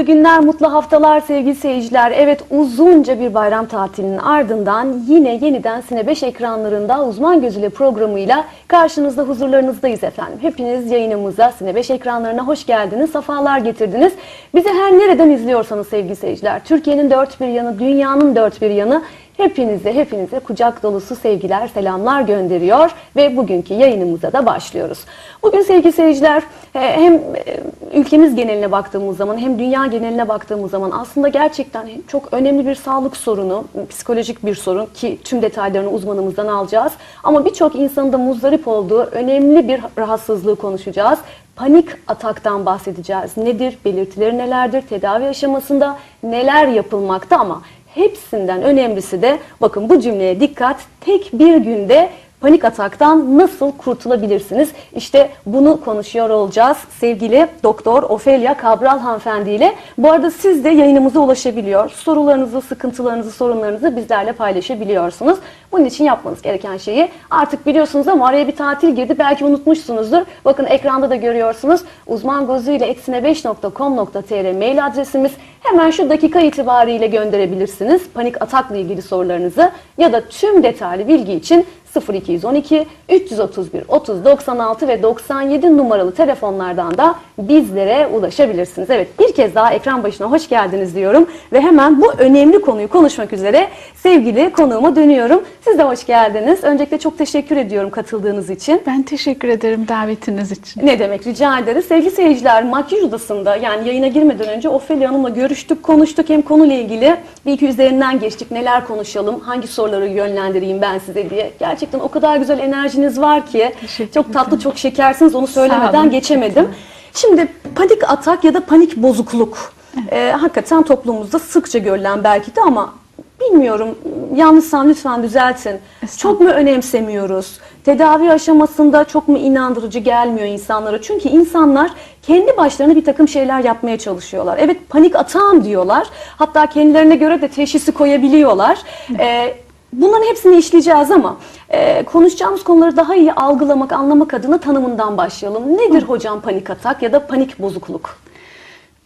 Mutlu günler, mutlu haftalar sevgili seyirciler. Evet uzunca bir bayram tatilinin ardından yine yeniden Sine 5 ekranlarında Uzman Gözüyle programıyla karşınızda huzurlarınızdayız efendim. Hepiniz yayınımıza Sine 5 ekranlarına hoş geldiniz, safalar getirdiniz. Bizi her nereden izliyorsanız sevgili seyirciler, Türkiye'nin dört bir yanı, dünyanın dört bir yanı hepinize hepinize kucak dolusu sevgiler, selamlar gönderiyor ve bugünkü yayınımıza da başlıyoruz. Bugün sevgili seyirciler e, hem e, ülkemiz geneline baktığımız zaman hem dünya geneline baktığımız zaman aslında gerçekten çok önemli bir sağlık sorunu, psikolojik bir sorun ki tüm detaylarını uzmanımızdan alacağız. Ama birçok insanın da muzdarip olduğu önemli bir rahatsızlığı konuşacağız. Panik ataktan bahsedeceğiz. Nedir, belirtileri nelerdir, tedavi aşamasında neler yapılmakta ama hepsinden önemlisi de bakın bu cümleye dikkat tek bir günde panik ataktan nasıl kurtulabilirsiniz? İşte bunu konuşuyor olacağız sevgili Doktor Ofelia Cabral hanımefendiyle. Bu arada siz de yayınımıza ulaşabiliyor. Sorularınızı, sıkıntılarınızı, sorunlarınızı bizlerle paylaşabiliyorsunuz. Bunun için yapmanız gereken şeyi artık biliyorsunuz ama araya bir tatil girdi. Belki unutmuşsunuzdur. Bakın ekranda da görüyorsunuz. Uzman gözüyle eksine5.com.tr mail adresimiz. Hemen şu dakika itibariyle gönderebilirsiniz. Panik atakla ilgili sorularınızı ya da tüm detaylı bilgi için 0212 331 30 96 ve 97 numaralı telefonlardan da bizlere ulaşabilirsiniz. Evet bir kez daha ekran başına hoş geldiniz diyorum ve hemen bu önemli konuyu konuşmak üzere sevgili konuğuma dönüyorum. Siz de hoş geldiniz. Öncelikle çok teşekkür ediyorum katıldığınız için. Ben teşekkür ederim davetiniz için. Ne demek rica ederiz. Sevgili seyirciler makyaj odasında yani yayına girmeden önce Ofelia Hanım'la görüştük, konuştuk. Hem konuyla ilgili bir iki üzerinden geçtik. Neler konuşalım, hangi soruları yönlendireyim ben size diye. Gerçekten o kadar güzel enerjiniz var ki. Çok tatlı, çok şekersiniz. Onu söylemeden geçemedim. Şimdi panik atak ya da panik bozukluk. Ee, hakikaten toplumumuzda sıkça görülen belki de ama bilmiyorum yanlışsam lütfen düzeltin. Çok mu önemsemiyoruz? Tedavi aşamasında çok mu inandırıcı gelmiyor insanlara? Çünkü insanlar kendi başlarına bir takım şeyler yapmaya çalışıyorlar. Evet panik atağım diyorlar. Hatta kendilerine göre de teşhisi koyabiliyorlar. Ee, Bunların hepsini işleyeceğiz ama e, konuşacağımız konuları daha iyi algılamak, anlamak adına tanımından başlayalım. Nedir hocam panik atak ya da panik bozukluk?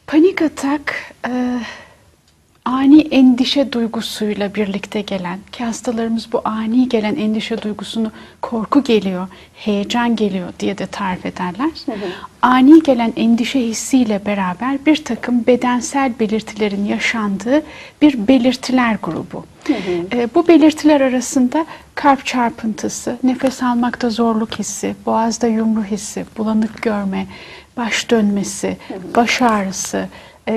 Panik atak e, ani endişe duygusuyla birlikte gelen ki hastalarımız bu ani gelen endişe duygusunu korku geliyor, heyecan geliyor diye de tarif ederler. Ani gelen endişe hissiyle beraber bir takım bedensel belirtilerin yaşandığı bir belirtiler grubu. E, bu belirtiler arasında kalp çarpıntısı, nefes almakta zorluk hissi, boğazda yumru hissi, bulanık görme, baş dönmesi, baş ağrısı,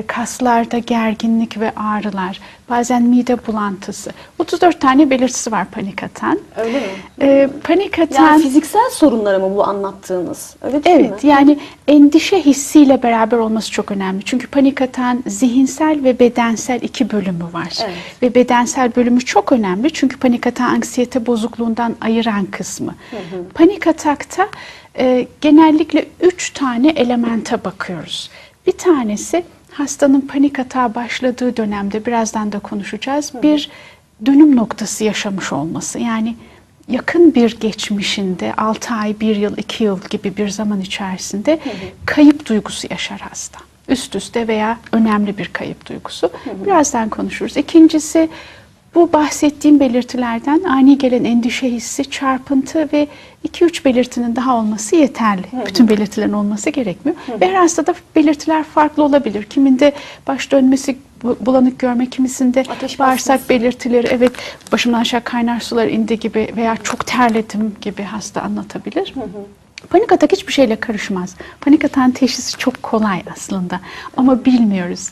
kaslarda gerginlik ve ağrılar, bazen mide bulantısı. 34 tane belirtisi var panik atan. Öyle mi? E, panik atan Yani fiziksel sorunlar mı bu anlattığınız? Öyle değil Evet mi? yani endişe hissiyle beraber olması çok önemli. Çünkü panik atan zihinsel ve bedensel iki bölümü var. Evet. Ve bedensel bölümü çok önemli. Çünkü panik atan anksiyete bozukluğundan ayıran kısmı. Panik atakta e, genellikle üç tane elemente bakıyoruz. Bir tanesi hastanın panik atağa başladığı dönemde birazdan da konuşacağız. Bir dönüm noktası yaşamış olması. Yani yakın bir geçmişinde 6 ay, 1 yıl, 2 yıl gibi bir zaman içerisinde kayıp duygusu yaşar hasta. Üst üste veya önemli bir kayıp duygusu. Birazdan konuşuruz. İkincisi bu bahsettiğim belirtilerden ani gelen endişe hissi, çarpıntı ve 2-3 belirtinin daha olması yeterli. Bütün belirtilerin olması gerekmiyor. Ve her hastada belirtiler farklı olabilir. Kiminde baş dönmesi, bu- bulanık görme, kimisinde Ateş bağırsak basması. belirtileri, evet başımdan aşağı kaynar sular indi gibi veya çok terledim gibi hasta anlatabilir. Panik atak hiçbir şeyle karışmaz. Panik atağın teşhisi çok kolay aslında ama bilmiyoruz.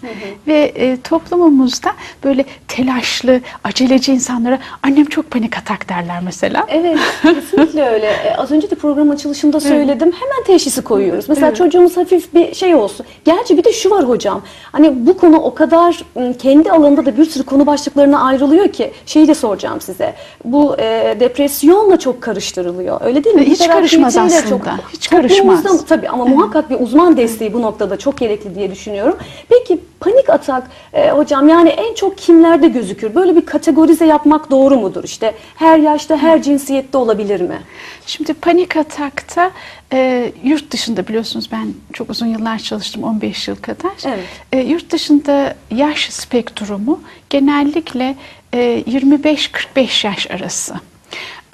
Ve e, toplumumuzda böyle telaşlı, aceleci insanlara annem çok panik atak derler mesela. Evet, kesinlikle öyle. E, az önce de program açılışında söyledim. Hemen teşhisi koyuyoruz. Mesela çocuğumuz hafif bir şey olsun. Gerçi bir de şu var hocam. Hani bu konu o kadar kendi alanında da bir sürü konu başlıklarına ayrılıyor ki şeyi de soracağım size. Bu e, depresyonla çok karıştırılıyor. Öyle değil mi? Hiç karışmaz aslında. Çok hiç toplumumuzda karışmaz. tabii ama muhakkak bir uzman desteği bu noktada çok gerekli diye düşünüyorum. Peki panik atak e, hocam yani en çok kimlerde gözükür? Böyle bir kategorize yapmak doğru mudur? İşte her yaşta, her cinsiyette olabilir mi? Şimdi panik atakta e, yurt dışında biliyorsunuz ben çok uzun yıllar çalıştım 15 yıl kadar. Evet. E, yurt dışında yaş spektrumu genellikle e, 25-45 yaş arası.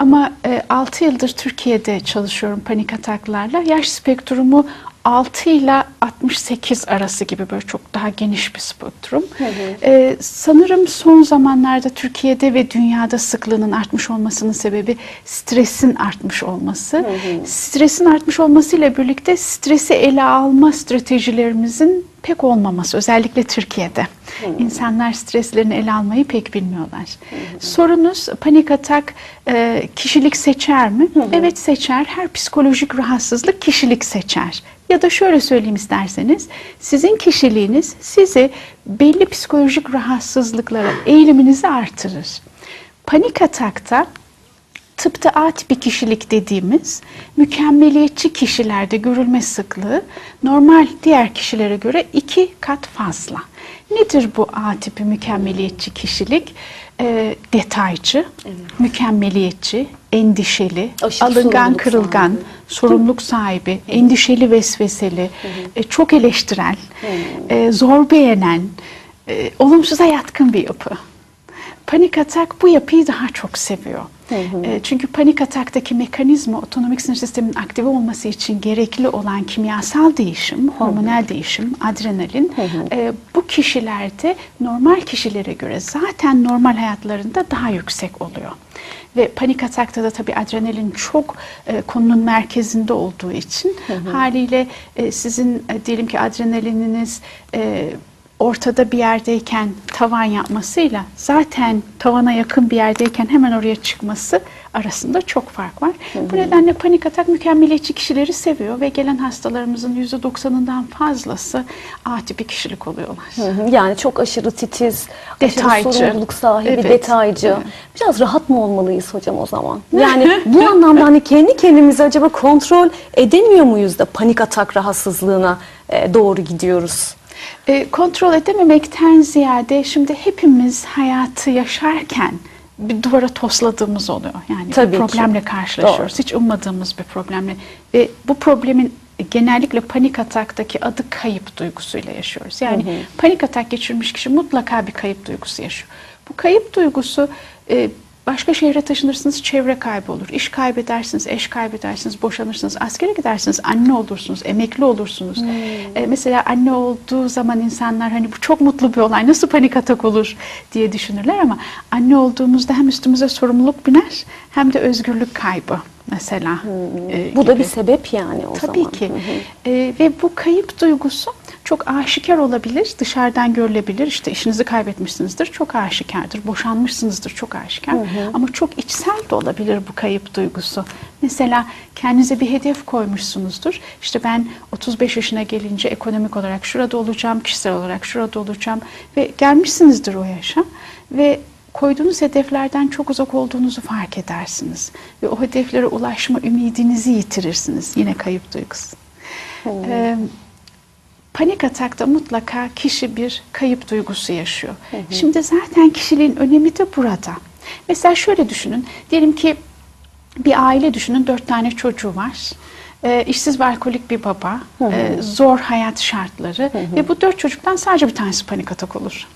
Ama e, 6 yıldır Türkiye'de çalışıyorum panik ataklarla. Yaş spektrumu 6 ile 68 arası gibi böyle çok daha geniş bir spektrum. E, sanırım son zamanlarda Türkiye'de ve dünyada sıklığının artmış olmasının sebebi stresin artmış olması. Stresin artmış olmasıyla birlikte stresi ele alma stratejilerimizin pek olmaması özellikle Türkiye'de. İnsanlar streslerini ele almayı pek bilmiyorlar. Sorunuz panik atak e, kişilik seçer mi? Evet seçer. Her psikolojik rahatsızlık kişilik seçer. Ya da şöyle söyleyeyim isterseniz, sizin kişiliğiniz sizi belli psikolojik rahatsızlıklara eğiliminizi artırır. Panik atakta tıpta A tipi kişilik dediğimiz mükemmeliyetçi kişilerde görülme sıklığı normal diğer kişilere göre iki kat fazla. Nedir bu A tipi mükemmeliyetçi kişilik? Ee, detaycı, mükemmeliyetçi, endişeli, Aşırı alıngan, kırılgan, sahibi. sorumluluk sahibi, endişeli, vesveseli, e, çok eleştirel, e, zor beğenen, e, olumsuza yatkın bir yapı. Panik atak bu yapıyı daha çok seviyor. E, çünkü panik ataktaki mekanizma otonomik sinir sisteminin aktive olması için gerekli olan kimyasal değişim, hormonal değişim, adrenalin e, bu kişilerde normal kişilere göre zaten normal hayatlarında daha yüksek oluyor. Ve panik atakta da tabii adrenalin çok e, konunun merkezinde olduğu için haliyle e, sizin e, diyelim ki adrenalininiz e, ortada bir yerdeyken tavan yapmasıyla zaten tavana yakın bir yerdeyken hemen oraya çıkması arasında çok fark var. Bu nedenle panik atak mükemmeliyetçi kişileri seviyor ve gelen hastalarımızın %90'ından fazlası A tipi kişilik oluyorlar. Hı hı. Yani çok aşırı titiz, aşırı Detaycı. sorumluluk sahibi, Evet. detaycı. Evet. Biraz rahat mı olmalıyız hocam o zaman? Yani bu anlamda hani kendi kendimizi acaba kontrol edemiyor muyuz da panik atak rahatsızlığına e, doğru gidiyoruz? E, kontrol edememekten ziyade şimdi hepimiz hayatı yaşarken bir duvara tosladığımız oluyor. Yani Tabii bir ki. problemle karşılaşıyoruz. Hiç ummadığımız bir problemle. Ve bu problemin genellikle panik ataktaki adı kayıp duygusuyla yaşıyoruz. Yani panik atak geçirmiş kişi mutlaka bir kayıp duygusu yaşıyor. Bu kayıp duygusu e, Başka şehre taşınırsınız, çevre kaybı olur. İş kaybedersiniz, eş kaybedersiniz, boşanırsınız, askere gidersiniz, anne olursunuz, emekli olursunuz. E, mesela anne olduğu zaman insanlar hani bu çok mutlu bir olay, nasıl panik atak olur diye düşünürler ama anne olduğumuzda hem üstümüze sorumluluk biner hem de özgürlük kaybı mesela. e, Bu da gibi. bir sebep yani o Tabii zaman. ki. Ee, ve bu kayıp duygusu çok aşikar olabilir, dışarıdan görülebilir. İşte işinizi kaybetmişsinizdir, çok aşikardır. Boşanmışsınızdır, çok aşikar. Ama çok içsel de olabilir bu kayıp duygusu. Mesela kendinize bir hedef koymuşsunuzdur. İşte ben 35 yaşına gelince ekonomik olarak şurada olacağım, kişisel olarak şurada olacağım. Ve gelmişsinizdir o yaşa. Ve koyduğunuz hedeflerden çok uzak olduğunuzu fark edersiniz. Ve o hedeflere ulaşma ümidinizi yitirirsiniz. Yine kayıp duygusu. Ee, panik atakta mutlaka kişi bir kayıp duygusu yaşıyor. Şimdi zaten kişiliğin önemi de burada. Mesela şöyle düşünün. Diyelim ki bir aile düşünün. Dört tane çocuğu var. Ee, işsiz ve alkolik bir baba. ee, zor hayat şartları. Ve bu dört çocuktan sadece bir tanesi panik atak olur.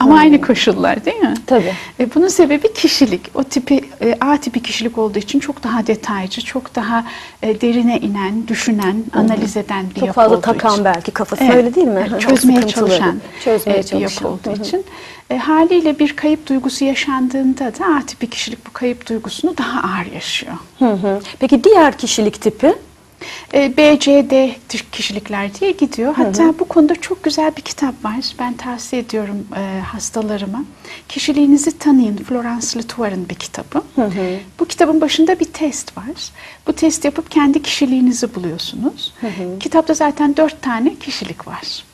Ama aynı koşullar değil mi? Tabii. E, bunun sebebi kişilik. O tipi e, A tipi kişilik olduğu için çok daha detaycı, çok daha e, derine inen, düşünen, analiz eden bir Çok yapı fazla olduğu takan için. belki kafası Evet, öyle değil mi? O çözmeye çalışan Çözmeye e, bir yapı çalışan. olduğu Hı hı. için. E, haliyle bir kayıp duygusu yaşandığında da A tipi kişilik bu kayıp duygusunu daha ağır yaşıyor. Hı hı. Peki diğer kişilik tipi? E, B, C, D tip kişilikler diye gidiyor. Hatta bu konuda çok güzel bir kitap var. Ben tavsiye ediyorum e, hastalarıma. Kişiliğinizi tanıyın. Florence Letour'un bir kitabı. Bu kitabın başında bir test var. Bu test yapıp kendi kişiliğinizi buluyorsunuz. Kitapta zaten dört tane kişilik var.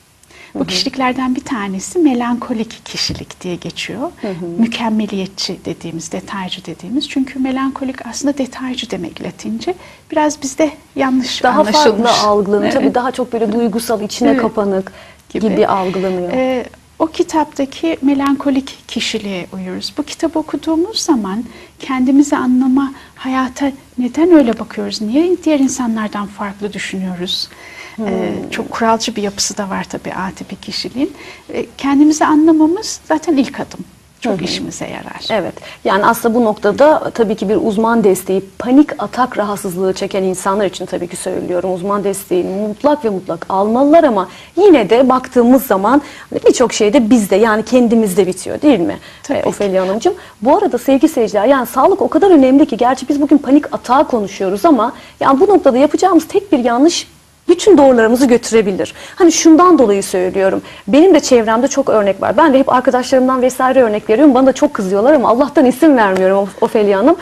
Bu kişiliklerden bir tanesi melankolik kişilik diye geçiyor. Mükemmeliyetçi dediğimiz, detaycı dediğimiz. Çünkü melankolik aslında detaycı demek Latince. Biraz bizde yanlış Daha anlaşılmış. farklı algılanıyor. Tabii Evet. daha çok böyle duygusal, içine Evet. kapanık gibi, Gibi. algılanıyor. Ee, o kitaptaki melankolik kişiliğe uyuyoruz. Bu kitabı okuduğumuz zaman kendimizi anlama, hayata neden öyle bakıyoruz, niye diğer insanlardan farklı düşünüyoruz? Ee, çok kuralcı bir yapısı da var tabii A tipi kişiliğin. Ee, kendimizi anlamamız zaten ilk adım. Çok işimize yarar. Evet. Yani aslında bu noktada tabii ki bir uzman desteği, panik atak rahatsızlığı çeken insanlar için tabii ki söylüyorum. Uzman desteğini mutlak ve mutlak almalılar ama yine de baktığımız zaman birçok şey de bizde yani kendimizde bitiyor değil mi? Tabii ki. Ofelia Hanımcığım. Bu arada sevgili seyirciler yani sağlık o kadar önemli ki gerçi biz bugün panik atağı konuşuyoruz ama yani bu noktada yapacağımız tek bir yanlış bütün doğrularımızı götürebilir. Hani şundan dolayı söylüyorum. Benim de çevremde çok örnek var. Ben de hep arkadaşlarımdan vesaire örnek veriyorum. Bana da çok kızıyorlar ama Allah'tan isim vermiyorum Of- Ofelia Hanım.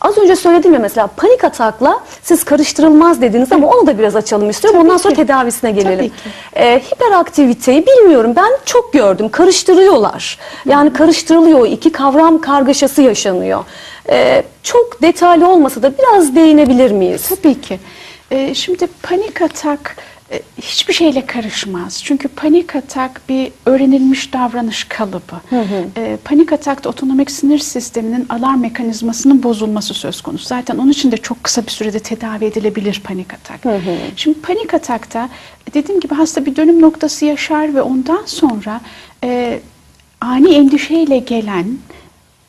Az önce söyledim ya mesela panik atakla siz karıştırılmaz dediniz ama onu da biraz açalım istiyorum. Tabii Ondan sonra ki. tedavisine gelelim. Tabii ki. Ee, hiperaktiviteyi bilmiyorum ben çok gördüm. Karıştırıyorlar. Yani karıştırılıyor. iki kavram kargaşası yaşanıyor. Ee, çok detaylı olmasa da biraz değinebilir miyiz? Tabii ki. Ee, şimdi panik atak e, hiçbir şeyle karışmaz. Çünkü panik atak bir öğrenilmiş davranış kalıbı. Ee, panik atakta otonomik sinir sisteminin alarm mekanizmasının bozulması söz konusu. Zaten onun için de çok kısa bir sürede tedavi edilebilir panik atak. Şimdi panik atakta dediğim gibi hasta bir dönüm noktası yaşar ve ondan sonra e, ani endişeyle gelen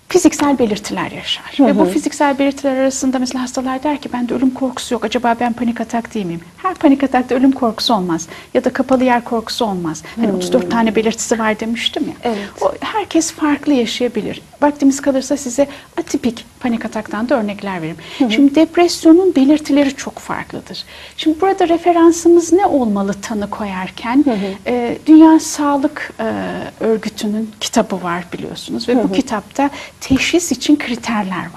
fiziksel belirtiler yaşar. Ve bu fiziksel belirtiler arasında mesela hastalar der ki bende ölüm korkusu yok. Acaba ben panik atak değil miyim? Her panik atakta ölüm korkusu olmaz. Ya da kapalı yer korkusu olmaz. Hani 34 tane belirtisi var demiştim ya. Evet. O herkes farklı yaşayabilir. Vaktimiz kalırsa size atipik panik ataktan da örnekler veririm. Şimdi depresyonun belirtileri çok farklıdır. Şimdi burada referansımız ne olmalı tanı koyarken? Ee, Dünya Sağlık e, Örgütü'nün kitabı var biliyorsunuz ve bu kitapta teşhis için kriterler var.